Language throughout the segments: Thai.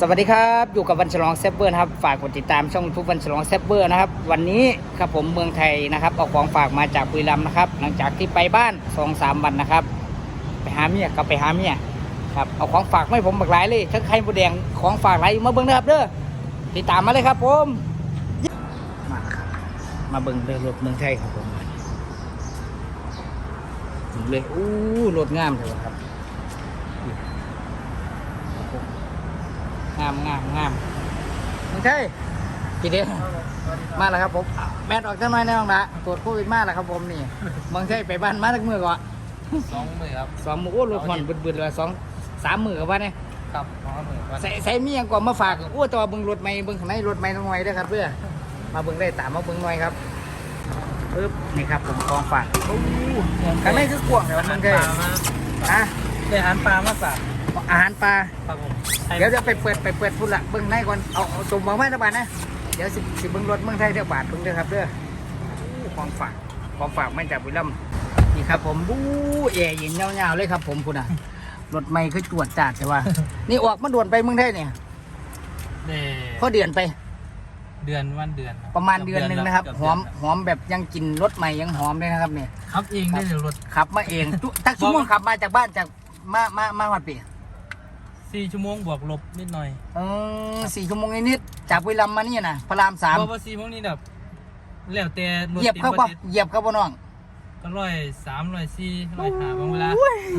สวัสดีครับ อยู่กับวันฉลองเซฟเบอร์นะครับ ฝากกดติดตามช่องทุกวันฉลองเซฟเบอร์นะครับ วันนี้ครับผมเมืองไทยนะครับเอาของฝากมาจากบุรีรัมย์นะครับ หลังจากที่ไปบ้านสองสามวันนะครับ ไปหาเมียกลับไปหาเมียครับเอาของฝากไม่ผมบักหลายเลยทั้งไข่มดแดงของฝากหลายมาเบิ้งนะครับเด้อติดตามมาเลยครับผมมาครับมาเบิ้งเรือรถเมืองไทยครับผมถึงเลยอู้รถงามเลยครับ งามงามงามไม่ใช่กี่เดือนมาแล้วครับผมอะแมทออกจังหน่อยนะน้องละตรวจโควิดมาแล้วครับผมนี่เมืองไทยไปบ้านมาตั้งมือก่อนสองหมื่นครับสองมือโอ้รถผ่อนบึดๆเลยสองสามมือกับว่าเนี่ยครับสองหมื่นครับใส่ใส่มีหยังก่อนมาฝากโอ้แตัวาเบิ้งรถไม่เบิ้งข้างในรถไม่ต้องหน่อยเด้วยครับเพื่อมาเบิ้งได้ตามมาเบิ้งหน่อยครับปึ๊บนี่ครับผมกองฝากโอ้ข้างในคือกวางเลยเมืองไทยอะ ได้อาหารปลามาฝากอาหารปลา ครับผมเดี๋ยวจะไปเปิดไปเปิดพุ่นละเบิ้งในก่อนเอาเอาสมบังไม้ตะบานนะเดี๋ยวสิสิเบิ้งรถเมืองไทยเท่าบาทเบิ้งเด้อครับเด้ออู้ของฝากของฝากมาจากบุรีรัมย์นี่ครับ ผมบู้แอร์เย็นยาวๆเลยครับ ผมพุ่นอะรถไม่คือจวดจัดแต่ว่า นี่ออกมาด่วนไปเมืองไทยเนี่ยได้พอเดือนไป เดือนวันเดือนประมาณเดือนหนึ่งนะครับเกืหอมหอมแบบยังกินรถใหม่ยังหอมเลยนะครับเนี่ยครับเองได้เดี๋ยวรถขับมาเองจุตักชั่วโมงขับมาจากบ้านจาก มามามาวัดปีสี่ชั่วโมงบวกลบนิดหน่อยเออสี่ชั่วโมงนิดๆจากบุรีรัมย์มานี่นะพระรามสามเพราะว่าสี่โมงนี้แบบแล้วแต่รถเหยียบติดเข้าบ่ปะติดเหยียบเข้าปะน้องก็ร้อยสามร้อยสี่ร้อยห้าบางเวลา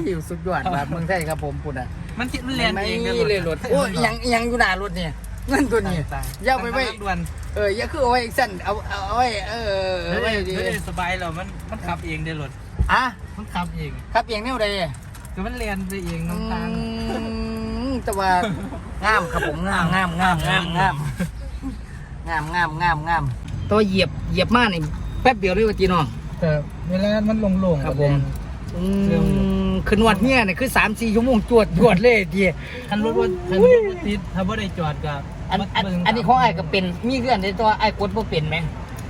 อยู่สุดยอดแบบเมืองไทยครับผมปุ่นอะมันคิดมันเรียนไม่เองเลยรถโอ้ยยังยังอยู่หน้ารถเนี่ยเงินตัวนี้ต่างๆอย่าไปไว้ต่งๆด่วนเอออย่าคือเอาไว้อีกสั้นเอาเอาเอาไว้เออไม่เอาไว้ได้ดีไม่ได้สบายหรอกมันมันขับเองได้รถ อะมันขับเอง ครับเองแนวใด คือมันเรียนไปเองอืน้ำตาลมแต่ว่างามครับผมงามงามงามงามงามงามงามงามงามตัวเหยียบเหยียบมากนี่แป๊บเดียวเลยว่าจีน้องแต่เวลามันลงๆครับก็ผมแรงอืเรื่องอยู่มขึ้นวัดเนี่ยนี่คือสามสี่ชั่วโมงจวดจวดเลยทีคันรถว่าคันรถว่าติดถ้าบ่ได้จอดก็อันอันอันนี้ของไอ้ายก็เป็นมีเรื่องในตัวไอ้ายกดบ่เป็นไหม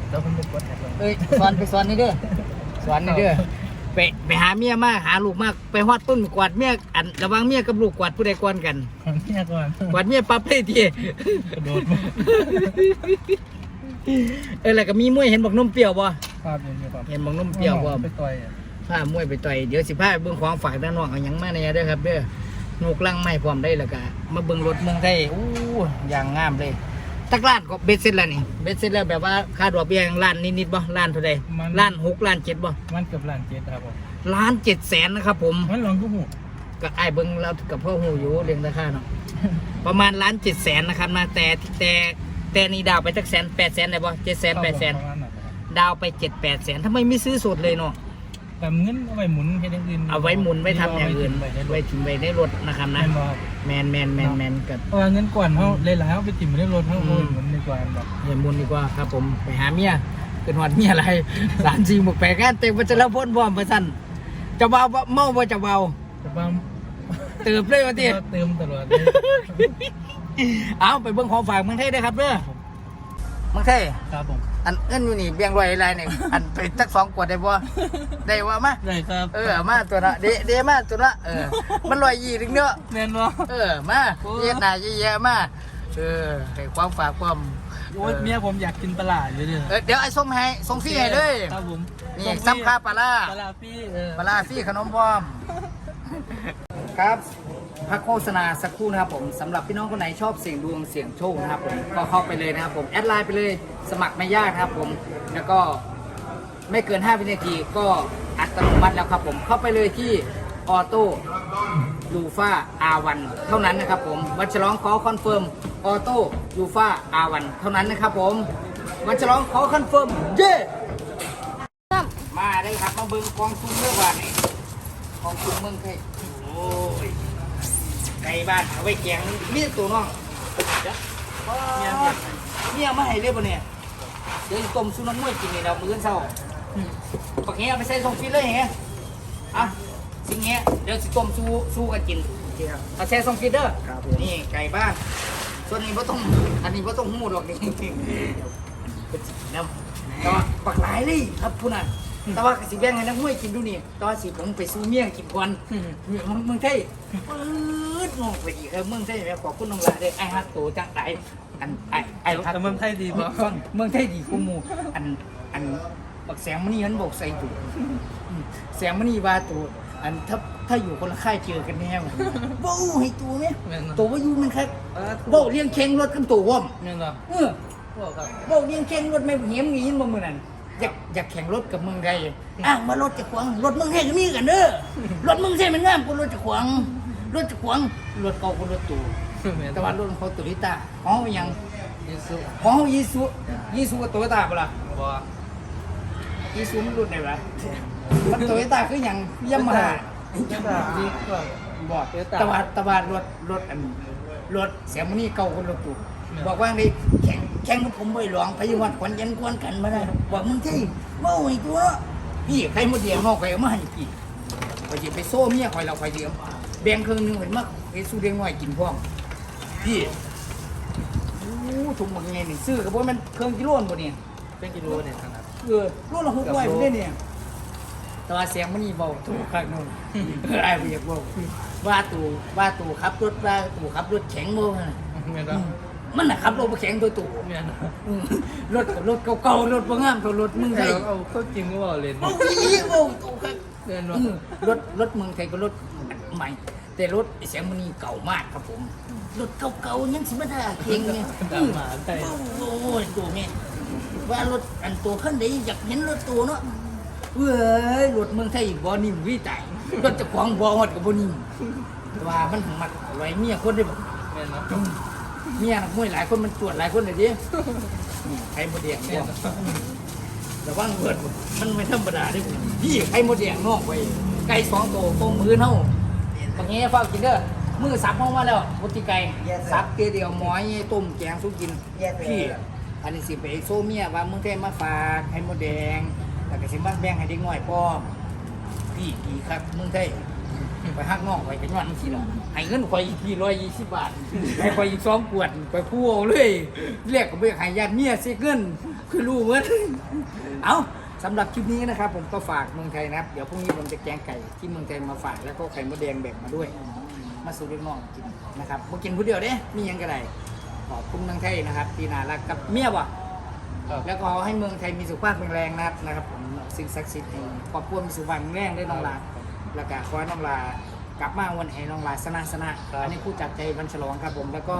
แล้วคนไปกดให้ลงเอ้ยสอนไปสอนนี่เด้อสอนนี่เด้อ ไปไปหาเมียมาหาลูกมากไปฮอดต้นกวาดเมียอันระวังเมียกับลูกกวาดผู้ใดก่อนกันของเนี่ยก่อนกวาดเมียปั๊บเลยทีกระโดดมาเออแล้วก็มีมวยเห็นบอกนมเปรี้ยวบ่ภาพอย่างนี้ครับเห็นบอกนมเปรี้ยวบ่ไปต่อยอะพามวยไปต่อยเดี๋ยวสิพาไปเบิ่งของฝากด้านนอกเอาหยังมาเนี่ยเด้อครับเด้อหนูกลังไม้พร้อมได้แล้วก็มาเบิ่งรถเมืองไทยอู้อย่างงามเลย ตักล้านก็เบ็ดเสร็จแล้วนี่เบ็ดเสร็จแล้วแบบว่าค่าดอกเบี้ยล้านนิดๆบ่ล้านเท่าใดล้านหกล้านเจ็ดบ่มันเกือบล้านเจ็ดครับผมล้านเจ็ดแสนนะครับผมมันลองทุกหูก็ไอ้ายเบิ้งเรากับพ่อหูอยู่เรียงราคาเนาะ ประมาณล้านเจ็ดแสนนะครับนะแต่แต่แต่นี่ดาวไปสักแสนแปดแสนได้ป่ะเจ็ดแสนแปดแสนประมาณนั้นครับดาวไปเจ็ดแปดแสนทำไมไม่ซื้อสดเลยเนาะ แต่เงินเอาไว้หมุนแค่อย่างอื่นเอาไว้หมุนไว้ทำอย่างอื่นไว้ไว้ทิ้งไว้ในรถนะครับนะ แม่นบ่ครับแมนแมนแมนแมนกับ เพราะว่าเงินก่อนเขาหลายๆเขาไปติ่มในรถเขาอืเอาม ไว้หมุนดีกว่าแบบเห็นมุนดีกว่าครับผมไปหาเมียขึ้นหอดเมียอะไร สามสี่หมกแปดกันเต็มวัชรพลพร้อมประสันจะเบาบ่เมาบ่จะเบาแต่ว่าเติบเลยว่าทีเติมตลอดเลย เอาไปเบิ่งของฝากเมืองไทยได้อครับเด้อ เมืองไทยครับผมอันเอิ้นอยู่นี่เบียงรอยอะไรเนี่ยอันไปสักสองขวดได้บ่ได้ว่ามาได้ครับเออมาตัวละเดเดมาตัวละเออมันลอยยี่ถึงเนาะแม่นบ่เออมาเย็ดหน้าเยอะๆมาเออให้ความฝากความโอ้ยเมียผมอยากกินปลาร้าอยู่เนี่ยเออเดี๋ยวไอ้ส่งให้ส่งฟรีให้เลยครับผมนี่ซ้ำค่าปลาร้าปลาร้าพี่เออปลาร้าฟรีขนมพร้อมครับ พักโฆษณาสักครู่นะครับผมสำหรับพี่น้องคนไหนชอบเสี่ยงดวงเสี่ยงโชคนะครับผมก็เข้าไปเลยนะครับผมแอดไลน์ไปเลยสมัครไม่ยากครับผมแล้วก็ไม่เกิน 5 วินาทีก็อัตโนมัติแล้วครับผมเข้าไปเลยที่ออโต้ยูฟาอาวันเท่านั้นนะครับผมวันฉลองขอคอนเฟิร์มออโต้ยูฟาอาวันเท่านั้นนะครับผมวันฉลองขอคอนเฟิร์มเย้มาได้ครับมาเบิ่งกองทุนเมื่อวานนี้กองทุนเมืองไทยโอ้ย ไก่บ้านเอาไว้แกงมีแต่ตัวน้องเดี๋ยวเมียเมียมาให้เรียบปะเนี่ยเดี๋ยวสิต้มซุปน้ำมวยกินนี่เรามื้อเช้าปักเงี้ยเอาไปใส่ซองฟิตเลยเงี้ยอะสิ่งเงี้ยเดี๋ยวสิต้มสู้สู้กันกินเอาใส่ซองฟิตเด้อนี่ไก่บ้านส่วนนี้พ่ต้องอันนี้พ่ต้องหูหรอกนี่เป็นสีน้ำแต่ว่าปักหลายเลยครับพุ่นน่ะ แต่ว่าสิแบ่งให้นักมวยกินดูนี่แตอนสิผมไปสู้เมี่ยงกินก่อนเมืองเมืองไทยปื๊ดงงไปอีกครับเมืองไทยแม่ขอบคุณน้องหลาเด้อไอ้ฮักโตจังไดอันไอ้ไอ้ฮักแต่เมืองไทยดีบ่ฟังเมืองไทยดีกูหมูอันอันบักแสงมณีมันบอกใส่ตูแสงมณีว่าตูอันถ้าถ้าอยู่คนละค่ายเจอกันแน่ว่ะว้าวให้ตัวไหมแม่นตัวเนาะว่าอยู่มันครับเออโบเลี้ยงเค็งรถกันตัวว่อมแม่นเนาะเออพวกครับโบเลี้ยงเค็งรถไม่เหี้ยมงี้บ่มือนั่น อยากอยากแข่งรถกับเมืองไทยอ้างมารถจะขวางรถเมืองไทยก็มีกันเด้อรถเมืองไทยมันงามกว่ารถจะขวางรถจะขวางรถเก่ากว่ารถตู่แม่นแต่ว่ารถของเขาโตโยต้าของเขายังยิสุของเขายีซูยีซูกับโตโยต้าเปล่าบ่ยีซูมันรุ่นไหนวะมันโตโยต้าคืออย่างยามาฮ่ายิสุดีกว่าบอก Toyota ตะวันตะวันรถรถอันรถเสียงมันนี่เก่าคนรถตู่แม่บอกว่าไงแข่งแข่งกับผมไปหลวงพยาวันขวัญยันกวนกันมาได้บอกมึงที่เมาไอ้ตัวพี่ใครมาเดียวนอกใครเอามาให้พี่ไปจะไปโซ่เมียคอยเราคอยเดียวแบ่งครึ่งหนึงเห็นมั้ยไปสู้เลี้ยงน้อยกินพร้อมพี่โอ้ถุงหมดไงนี่ซื้อกับพวกมันเครื่องกิโลนบ่เนี่ยเป็นกิโลเนี่ยขนาดเออโลละหกร้อยผมได้เนี่ยแต่ว่าเสียงมันนี่เบาถูกข้างโน้นไอ้เบียกบอกว่าตู่ว่าตู่ขับรถว่าตู่ขับรถแข็งโม่ฮะแม่นเนาะ มันน่ะขับรถบ่แข็งตัวตู่แม่นเนาะอืมรถรถเก่าๆรถบ่งามตัวรถเมึงไทแต่ยเราเอาเข้าจริงก็บ่เล่นโอ้ยโอ้ตู่ครับแม่นอืเนาะมรถรถเมืองไทยก็รถใหม่ แต่รถเสียงมันนี่เก่ามากครับผมรถเก่าๆยังสิมาได้เก่งเนี่ยตามมาไทยโอ้ยตัวเนี่ยว่ารถอันตัวขั้นใดอยากเห็นรถตัวเนาะเว้ยรถเมืองไทยบ่นิ่มวิตายรถเจะขวางบ่ฮอดกับบ่นิ่มแต่ว่ามันมักไว้เมียคนได้บ่แม่นเนาะ เมียนักมวยหลายคนมันตรวจหลายคนเลยดินี่ไข่มดแดงแม่บ่นเนาะระวังเบิดมันไม่ธรรมดาเด้พี่ไข่มดแดงนอกไว้ไก่สองตัวตรงมือเฮาบางแง่ฟ้าวกินเด้อมือสับเฮามาแล้วบ่ติไก่สับเตียวเดียวหมอยต้มแกงสู้กินพี่อันนี้สิไปโซเมียว่ามึงได้มาฝากไข่มดแดงแล้วก็สิมาแบ่งให้เด็กน้อยพร้อมพี่กี่ครับมึงได้ ไปหักน้องไปกันย้อนสิล่ะให้เงินข่อยอีกพี่ร้อยยี่สิบบาทให้ข่อยอีกสองขวดไปพูเอาเลยเรียกก็ไปให้ญาติเมียเสียเงินคือรู้เหมือนเอาสำหรับคลิปนี้นะครับผมก็ฝากเมืองไทยนะครับ เดี๋ยวพรุ่งนี้ผมจะแกงไก่ที่เมืองไทยมาฝากแล้วก็ไข่มดแดงแบ่งมาด้วย มาสู่เด็กน้องกินนะครับมากินผู้เดียวเด้มีหยังก็ได้ขอบคุณเมืองไทยนะครับที่น่ารักกับเมียบ่ครับแล้วก็ขอให้เมืองไทยมีสุขภาพแข็งแรงนะครับนะครับผมสิ่งศักดิ์สิทธิ์แห่งครอบครัวมีสุขภาพแข็งแรงได้น้องลา แล้วก็ขอให้น้องลากลับมาวันไหนน้องลาสนะสนะอันนี้ผู้จัดใจวันฉลองครับผม แล้วก็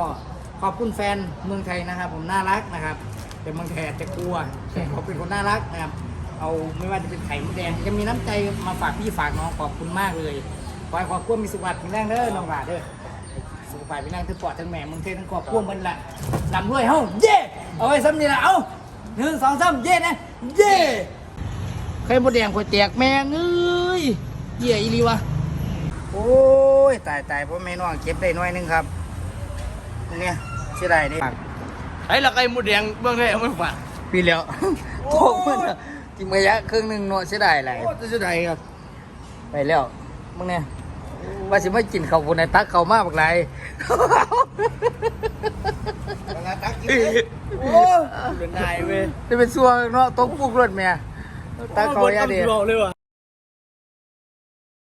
ขอบคุณแฟนเมืองไทยนะครับ ผมน่ารักนะครับ แต่เมืองไทยอาจจะกลัวแต่เขาเป็นคนน่ารักนะครับ เอาไม่ว่าจะเป็นไข่มดแดงจะมีน้ำใจมาฝากพี่ฝากน้องขอบคุณมากเลยขอให้ครอบครัวมีสุขภาพแข็งแรงเด้อน้องลาเด้อสุขภาพพี่นั่งทั้งปอดทั้งแม่มึงเททั้งครอบครัวมันละลำด้วยเฮ้าเย่เอาไว้ซ้ำนี่ละเอาหนึ่งสองสามเย่นะเย่ใครมดแดงข่อยแตกแมงเอ้ย เหี้ยอีหลีวะโอ้ยตายตายเพราะแม่น้องเก็บได้น้อยหนึงครับเนี่ยเสียดายเด้ไอ้ละไก่หมูแดงเบิ่งได้เอามาฝากปีแล้วโตมันอะกินมายะครึ่งหนึ่งเนาะเสียดายอะไรโอ้จะเสียดายครับ ไปแล้วมึงเนี่ยว่าสิมากินข้าวคนในตักเขาวมากบักไรโอ้ยเป็นนายเว้ยจะเป็นซัวเนาะตกปุกรถแม่ตาเขาอย่าเดียวเลยว่ะ